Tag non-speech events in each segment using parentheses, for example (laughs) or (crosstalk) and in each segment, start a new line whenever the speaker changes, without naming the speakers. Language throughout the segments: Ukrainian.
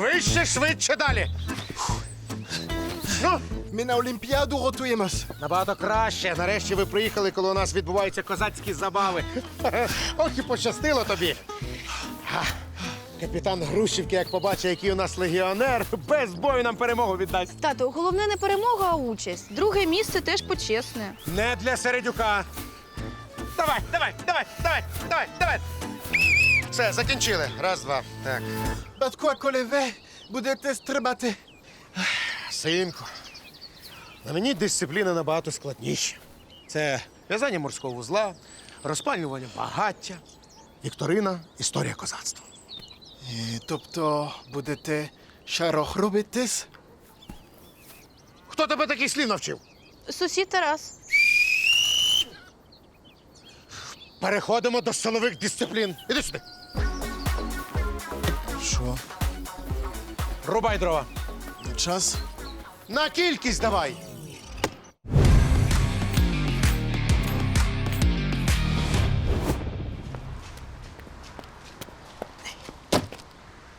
Вище, швидше далі. Ну,
Ми на Олімпіаду готуємось.
набагато краще. Нарешті ви приїхали, коли у нас відбуваються козацькі забави. (laughs) Ох, і пощастило тобі. Га. Капітан Грушівки, як побачить, який у нас легіонер, без бою нам перемогу віддасть.
Тато, головне не перемога, а участь. Друге місце теж почесне.
Не для середюка. Давай, давай, давай, давай, давай, давай. Все, закінчили. Раз, два. Так.
Батько, коли ви будете стрибати.
Синку, на мені дисципліна набагато складніша. Це в'язання морського вузла, розпалювання багаття, вікторина, історія козацтва.
І, тобто будете шарох робитись?
Хто тебе таких слів навчив?
Сусід Тарас.
Переходимо до силових дисциплін. Іди сюди.
Що?
Рубай дрова.
Час?
На кількість давай.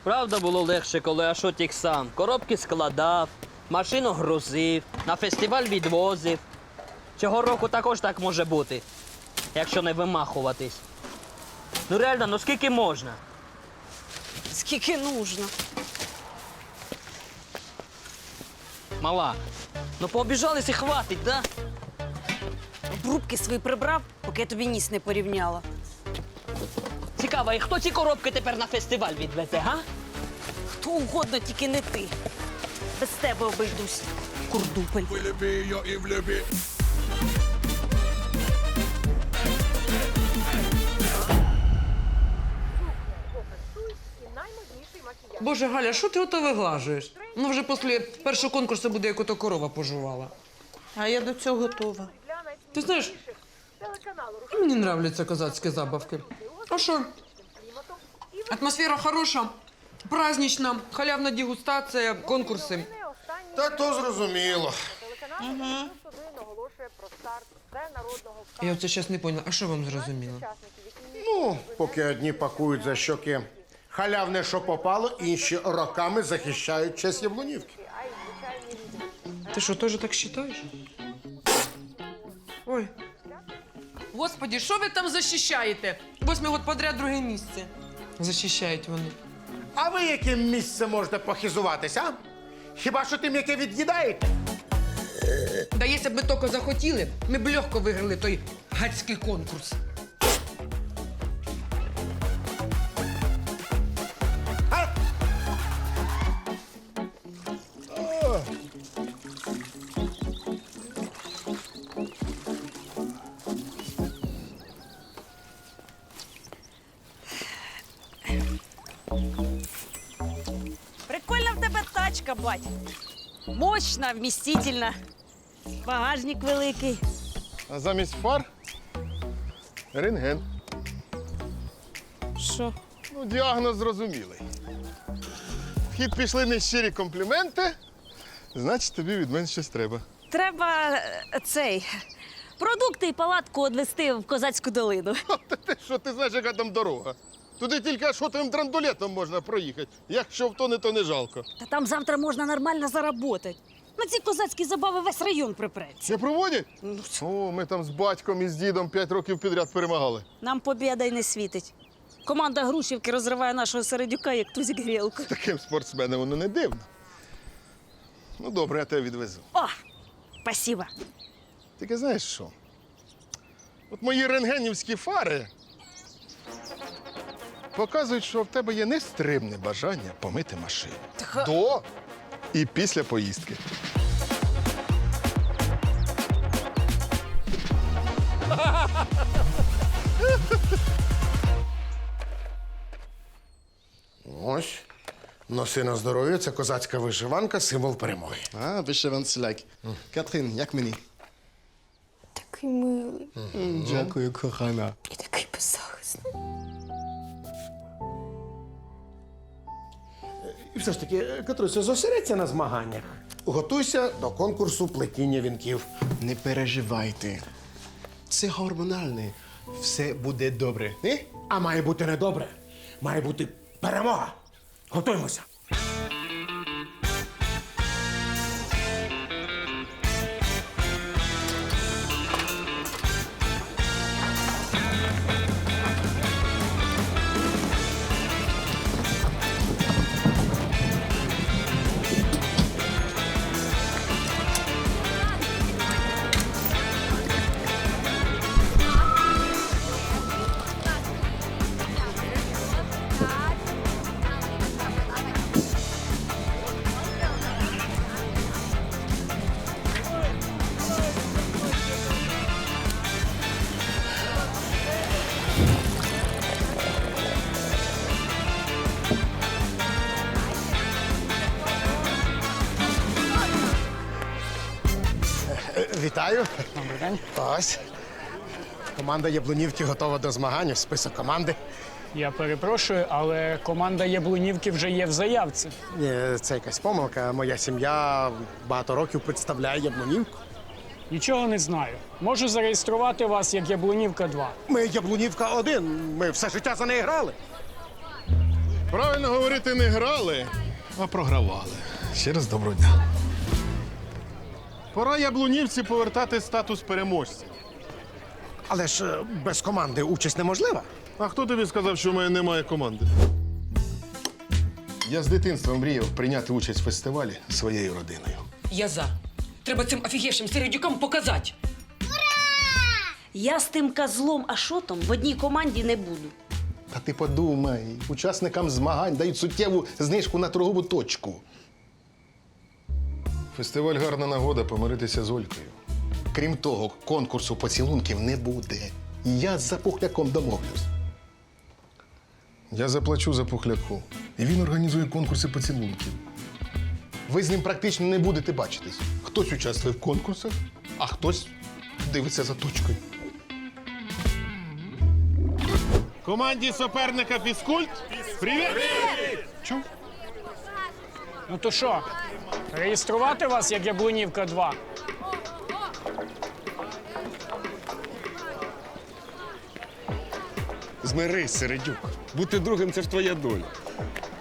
Правда було легше, коли Ашотік сам коробки складав, машину грузив, на фестиваль відвозив. Цього року також так може бути, якщо не вимахуватись. Ну реально, ну скільки можна?
Скільки нужно.
Мала. Ну пообіжались і хватить, да?
Обрубки свої прибрав, поки я тобі ніс не порівняла.
Цікаво, і хто ці коробки тепер на фестиваль відвезе, га?
Хто угодно, тільки не ти. Без тебе обійдусь. Курдупель.
Боже, Галя, що ти ото виглажуєш? Ну, вже після першого конкурсу буде, як ото корова пожувала.
А я до цього готова.
Ти знаєш, і мені нравляться козацькі забавки. А що? Атмосфера хороша, празднична, халявна дегустація, конкурси.
Та то зрозуміло.
Я оце зараз не поняла, а що вам зрозуміло?
Ну, поки одні пакують за щоки халявне, що попало, інші роками захищають честь Яблунівки.
Ти що, теж так вважаєш? Ой. Господи, що ви там захищаєте? Восьмий год подряд друге місце. Захищають вони.
А ви яким місцем можете похизуватися? а? Хіба що тим, яке від'їдаєте?
Да якщо б ми тільки захотіли, ми б легко виграли той гадський конкурс.
Тебе бать. Мощна, вмістительна. Багажник великий.
А замість фар рентген.
Що?
Ну, діагноз зрозумілий. В хід пішли нещирі компліменти, значить тобі від мене щось треба.
Треба е, цей. Продукти і палатку одвести в козацьку долину. (laughs)
Та ти що ти знаєш, яка там дорога? Туди тільки шотовим драндулетом можна проїхати. Якщо втоне, то не жалко.
Та там завтра можна нормально заработати. На ці козацькі забави весь район припреться.
Це проводять? О, ми там з батьком і з дідом п'ять років підряд перемагали.
Нам побіда й не світить. Команда Грушівки розриває нашого середюка, як тузік грілку. (laughs)
Таким спортсменам воно не дивно. Ну, добре, я тебе відвезу.
О, спасибо.
Тільки знаєш що? От мої рентгенівські фари показують, що в тебе є нестримне бажання помити машину. До і після поїздки.
Ось. Носи на здоров'я, це козацька вишиванка, символ перемоги.
А, вишиванці лайк. Катрин, як мені?
Такий милий
Дякую, кохана.
і такий беззахисний.
Все ж таки, Катруся, зосередься на змаганнях. Готуйся до конкурсу плетіння вінків.
Не переживайте. Це гормональне. Все буде добре.
А має бути не добре. Має бути перемога. Готуємося. Команда Яблунівки готова до змагань. Список команди.
Я перепрошую, але команда Яблунівки вже є в заявці.
Ні, це якась помилка. Моя сім'я багато років представляє Яблунівку.
Нічого не знаю. Можу зареєструвати вас як Яблунівка 2.
Ми Яблунівка 1. Ми все життя за неї грали.
Правильно говорити, не грали, а програвали. Ще раз доброго дня. Пора яблунівці повертати статус переможця.
Але ж е, без команди участь неможлива.
А хто тобі сказав, що в мене немає команди? Я з дитинства мріяв прийняти участь в фестивалі своєю родиною.
Я за. Треба цим офігівшим середюкам показати.
Я з тим козлом Ашотом в одній команді не буду.
Та ти подумай, учасникам змагань дають суттєву знижку на торгову точку. Фестиваль гарна нагода помиритися з Олькою. Крім того, конкурсу поцілунків не буде. Я з запухляком домовлюсь. Я заплачу запухляку. І він організує конкурси поцілунків. Ви з ним практично не будете бачитись. Хтось участвує в конкурсах, а хтось дивиться за точкою. Команді суперника фізкульт. Привіт! Чув?
Ну то що, реєструвати вас як Яблунівка 2?
Змирись, Середюк. Бути другим це ж твоя доля.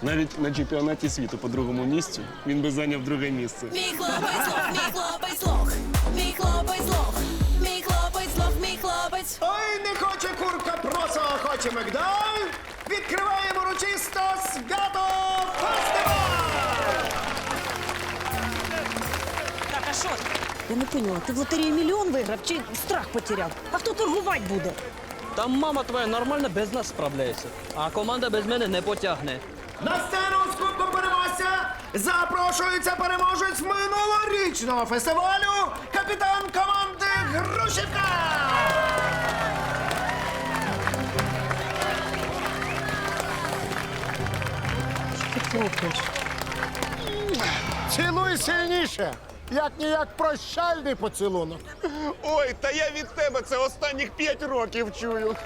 Навіть на чемпіонаті світу по другому місцю він би зайняв друге місце.
Мій хлопець лох, мій хлопець лох, мій хлопець лох, мій хлопець лох, мій хлопець.
Ой, не хоче курка, просто хоче Макдаль. Відкриваємо урочисто свято фестиваль!
Так, а що? Я не поняла, ти в лотереї мільйон виграв чи страх потеряв? А хто торгувати буде?
Там мама твоя нормально без нас справляється, а команда без мене не потягне.
На сцену з кубком переможця запрошується переможець минулорічного фестивалю капітан команди Грушівка! Цілуй сильніше! Як ніяк прощальний поцілунок.
Ой, та я від тебе це останніх п'ять років чую.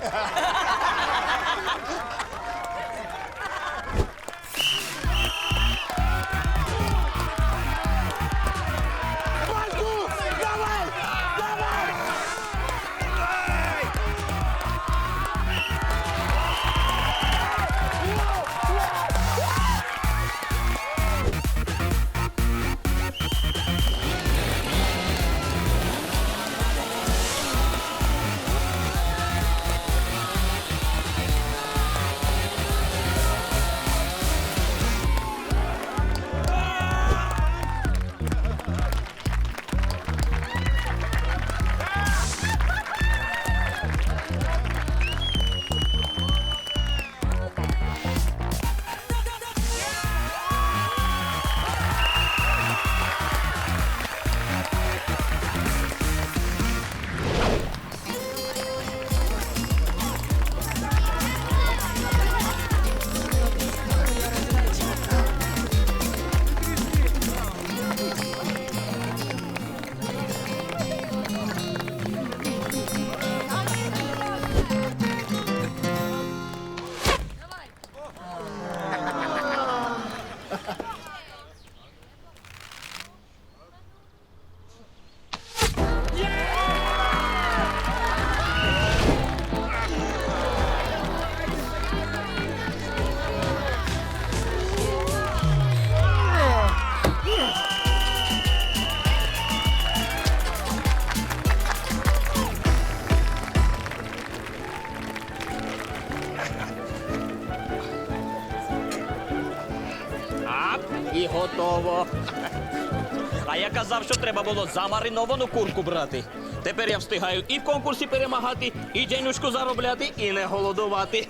Треба було замариновану курку брати. Тепер я встигаю і в конкурсі перемагати, і денюшку заробляти, і не голодувати.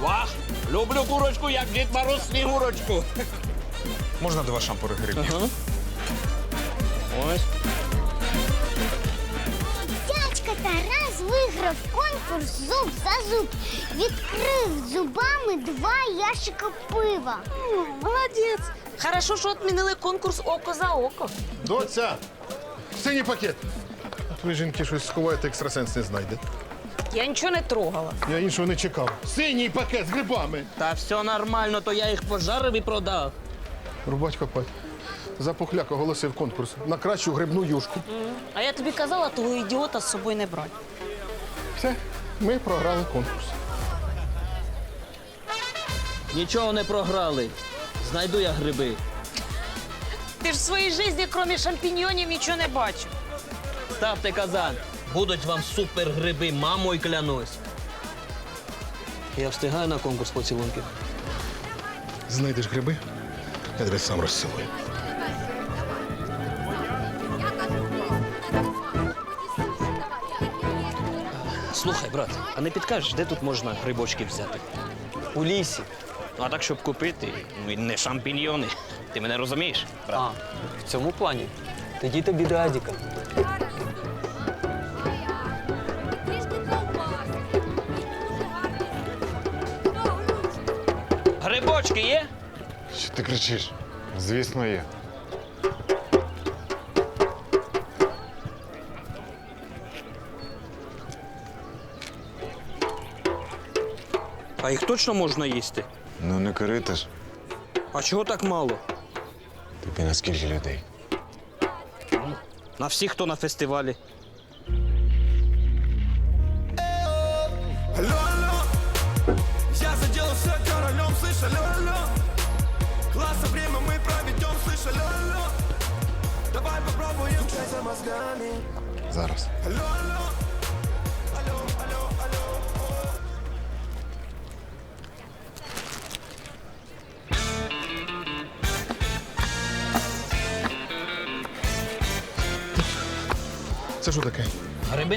Вах! Люблю курочку, як Дід Мороз снігурочку.
Можна два шампури грибів?
Ось.
Виграв конкурс зуб за зуб. Відкрив зубами два ящика пива.
Молодець.
Хорошо, що відмінили конкурс око за око.
Доця! Синій пакет! Ви жінки щось сховаєте, екстрасенс не знайде.
Я нічого не трогала.
Я іншого не чекав. Синій пакет з грибами!
Та все нормально, то я їх пожарив і продав.
Рубать копать. Запухляк оголосив конкурс на кращу грибну юшку.
А я тобі казала, того ідіота з собою не брати.
Все, ми програли конкурс.
Нічого не програли. Знайду я гриби.
Ти ж в своїй житті, крім шампіньйонів, нічого не бачив.
Ставте казан. Будуть вам супер гриби, мамою клянусь. Я встигаю на конкурс поцілунків.
Знайдеш гриби, я тебе сам розцілую.
Слухай, брат, а не підкажеш, де тут можна грибочки взяти? У лісі. Ну, а так, щоб купити, ну і не шампіньйони. Ти мене розумієш? Брат?
А, в цьому плані. Тоді тобі до Адіка.
Грибочки є?
Що ти кричиш? Звісно, є.
А їх точно можна їсти?
Ну не корити ж.
А чого так мало?
Тобі на скільки людей?
На всіх, хто на фестивалі.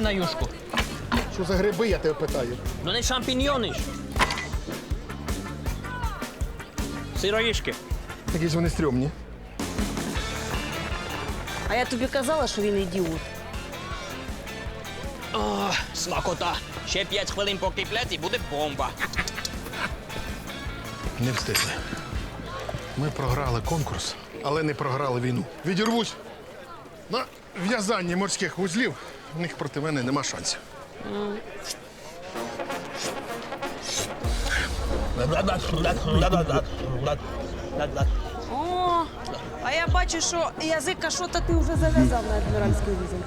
На юшку.
Що за гриби, я тебе питаю?
Ну не шампіньйони ж. Сироїшки.
Якісь вони стрьомні.
А я тобі казала, що він ідіот.
О, смакота. Ще 5 хвилин покиплять і буде бомба.
Не встигли. Ми програли конкурс, але не програли війну. Відірвусь на в'язанні морських вузлів. У них проти мене нема шансів.
О, а я бачу, що язика що-то ти вже зав'язав на адміральський візин.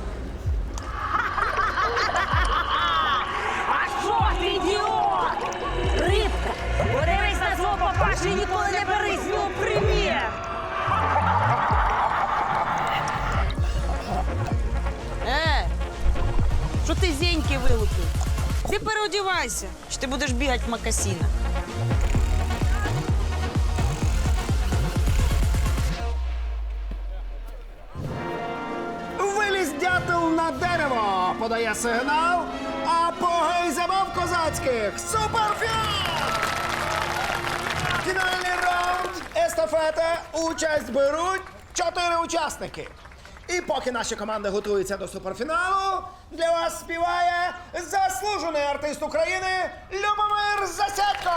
Ти зеньки вилупив? Ти переодівайся, чи ти будеш бігати в макасінах.
Виліз дятел на дерево, подає сигнал, а погей забав козацьких. Суперфінал! Фінальний раунд естафета. Участь беруть чотири учасники. І поки наші команди готуються до суперфіналу, для вас співає заслужений артист України Любомир Засядько!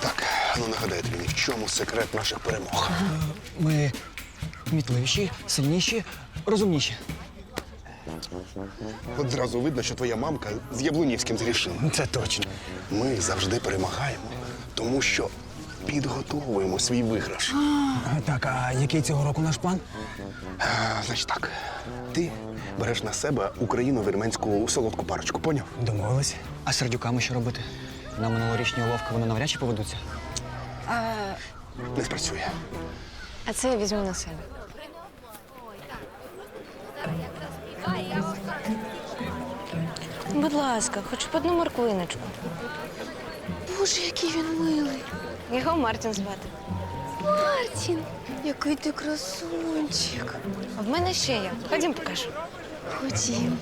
Так, ну нагадайте мені, в чому секрет наших перемог?
Ми кмітливіші, сильніші, розумніші.
Одразу видно, що твоя мамка з Яблунівським зрішила.
Це точно.
Ми завжди перемагаємо, тому що підготовуємо свій виграш.
Так, а який цього року наш план?
А, значить так, ти береш на себе україно-вірменську солодку парочку, поняв?
Домовились. А з сердюками що робити? На минулорічні уловки вони навряд чи поведуться.
Не спрацює.
А це я візьму на себе. Будь ласка, хоч б одну морквиночку. Боже, який він милий. Його Мартін звати. Мартін, який ти красунчик. А в мене ще є. Ходім покажу. Ходім.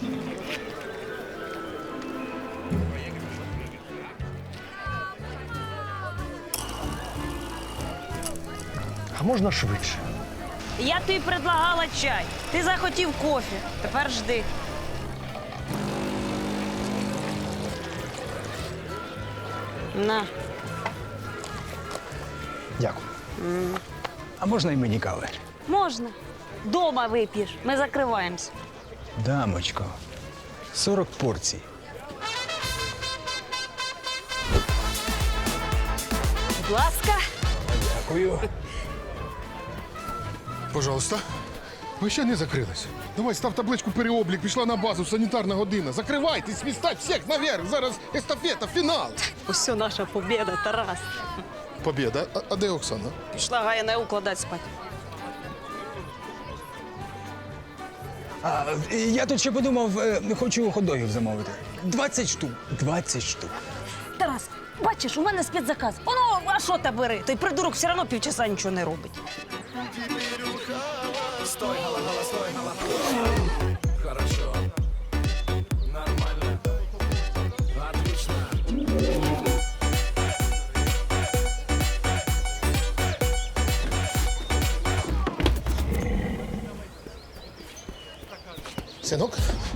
А можна швидше?
Я тобі предлагала чай. Ти захотів кофі. Тепер жди. На.
Дякую. А можна і мені кави?
Можна. Дома вип'єш. Ми закриваємось.
Дамочко. 40 порцій.
Будь ласка.
Дякую.
Пожалуйста. Ви ще не закрилися. Давай став табличку переоблік, пішла на базу, санітарна година. Закривайтесь, свістать всіх наверх. Зараз естафета, фінал.
Ось наша побіда, Тарас.
Побєда. А, а де Оксана?
Пішла Гая не укладати спати.
А, я тут ще подумав, е, хочу ходогів замовити. 20 штук. 20 штук.
Тарас, бачиш, у мене спецзаказ. Оно, а що та бери? Той придурок все одно півчаса нічого не робить.
Синок,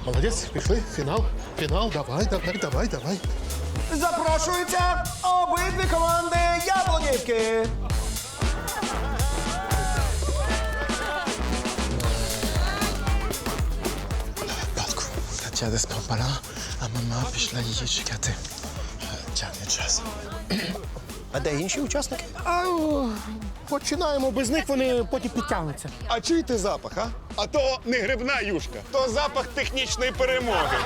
молодець, пішли. Фінал. Фінал, давай, давай, давай, давай.
Запрошуються обидві команди Яблонівки.
Батку, Катя десь пропала, а мама пішла її чекати. Тягне час.
А де інші учасники? А, починаємо без них, вони потім підтягнуться.
А чуєте запах, а? А то не грибна юшка, то запах технічної перемоги.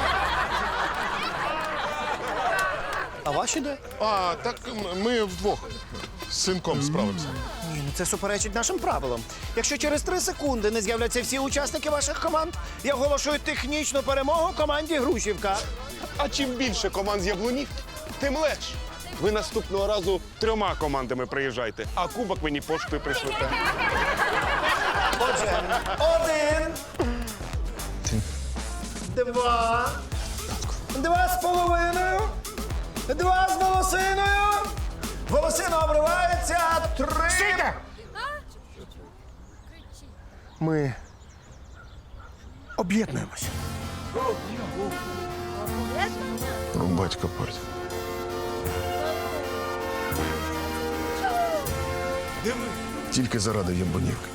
А ваші де?
А, так м- ми вдвох з синком справимося.
Ні, ну це суперечить нашим правилам. Якщо через три секунди не з'являться всі учасники ваших команд, я оголошую технічну перемогу команді Грушівка.
А чим більше команд з яблунів, тим легше. Ви наступного разу трьома командами приїжджайте, а кубок мені поштою пришлете.
Отже, один. Два. Два з половиною. Два з волосиною. Волосина обривається. Три.
Стійте! Ми об'єднуємося.
Батько портить.
Тільки заради Ябанівки.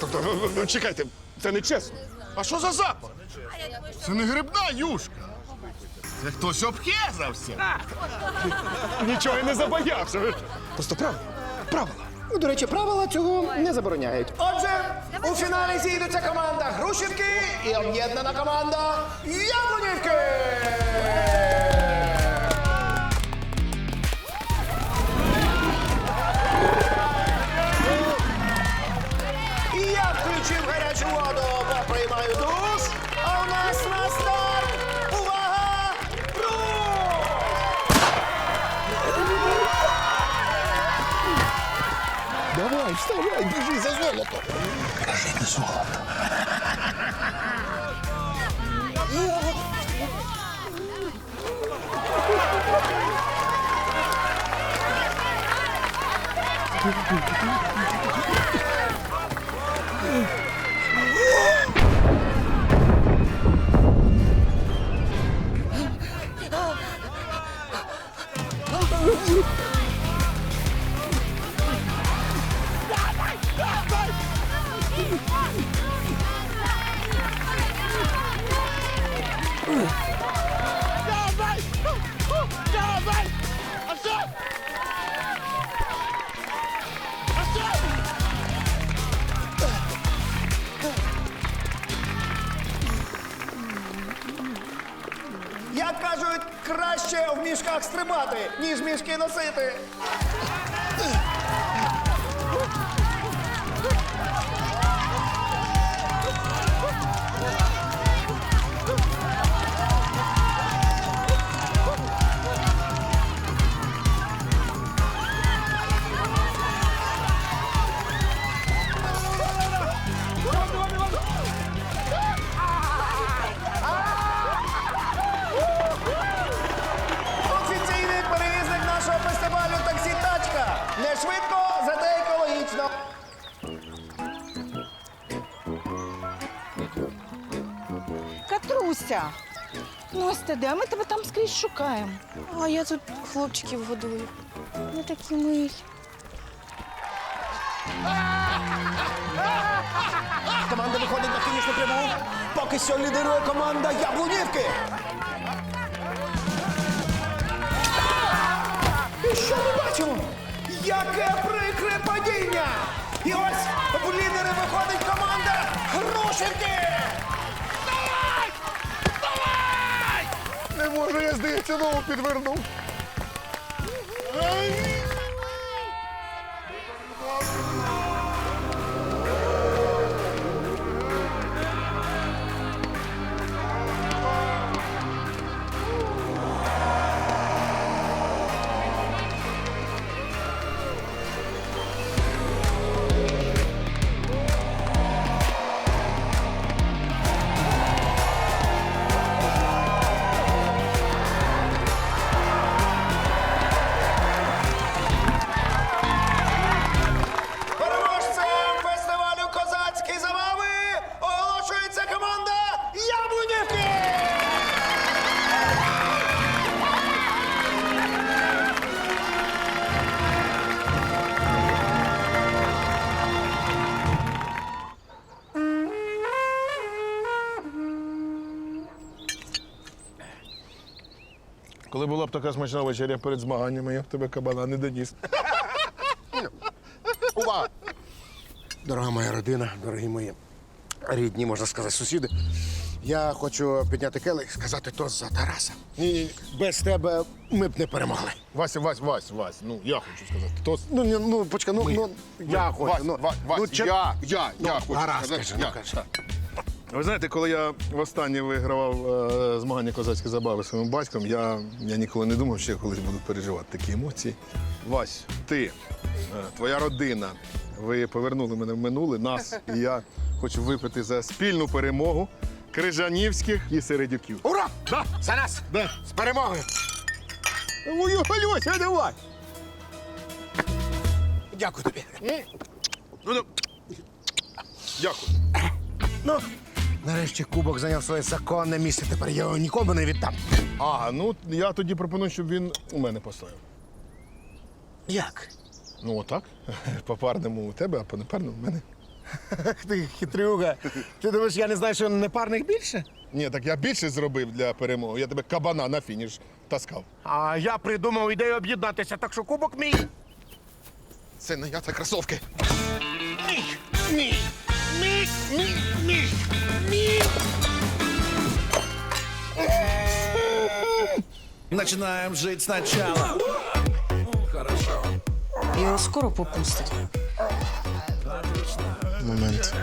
Так, так. Ну, Ну, чекайте, це не чесно.
А що за запах? Це не грибна юшка. Це хтось обхезався.
Нічого я не забоявся. Просто правила. Правила.
Ну, До речі, правила цього не забороняють.
Отже, у фіналі зійдуться команда Грушівки і об'єднана команда Яблонівки.
Давай, вставай, біжи за золото.
Як (laughs) краще в мішках стрибати, ніж мішки носити.
Катруся. Ну ось ти де, а ми тебе там скрізь шукаємо.
А я тут хлопчиків годую. Вони такі милі.
Команда виходить на фінішну пряму. Поки що лідирує команда Яблунівки. І що ми бачимо? Яке прикре падіння! І ось в лідери виходить команда Грушенки! Давай! Давай!
Не можу, я здається, ногу підвернув. Коли була б така смачна вечеря перед змаганнями, я б тебе кабана не доніс. (laughs)
Увага! Дорога моя родина, дорогі мої рідні, можна сказати, сусіди. Я хочу підняти келих і сказати тост за Тараса.
Ні, ні,
Без тебе ми б не перемогли.
Вася, Вась, Вась, Вась. Ну, я хочу сказати. Тост.
Ну, ні, ну, почекай, ну, ну я хочу.
Вась,
ну,
Вась, Вась,
ну, чи-
я, я,
Ну,
я хочу
гаразд,
сказати.
кажи, ну,
я.
кажи.
Ви знаєте, коли я востаннє вигравав е, змагання козацькі забави своїм батьком, я, я ніколи не думав, що я колись буду переживати такі емоції. Вась, ти, е, твоя родина, ви повернули мене в минуле, нас, і я хочу випити за спільну перемогу крижанівських і середюків.
Ура!
Да.
За нас!
Да.
З перемогою!
Ой, Альося, давай!
Дякую тобі.
Ну, ну. Дякую.
Ну, нарешті кубок зайняв своє законне місце. Тепер я його нікому не віддам.
А, ну я тоді пропоную, щоб він у мене постояв.
Як?
Ну, отак. (laughs) По парному у тебе, а по непарному в мене. (laughs)
Ти хитрюга. Ти думаєш, я не знаю, що непарних більше?
Ні, так я більше зробив для перемоги. Я тебе кабана на фініш таскав.
А я придумав ідею об'єднатися, так що кубок мій.
Це не я, це кросовки.
Мій, мій, мій, мій.
Начинаем жить сначала. Хорошо.
Його скоро попустять.
Момент.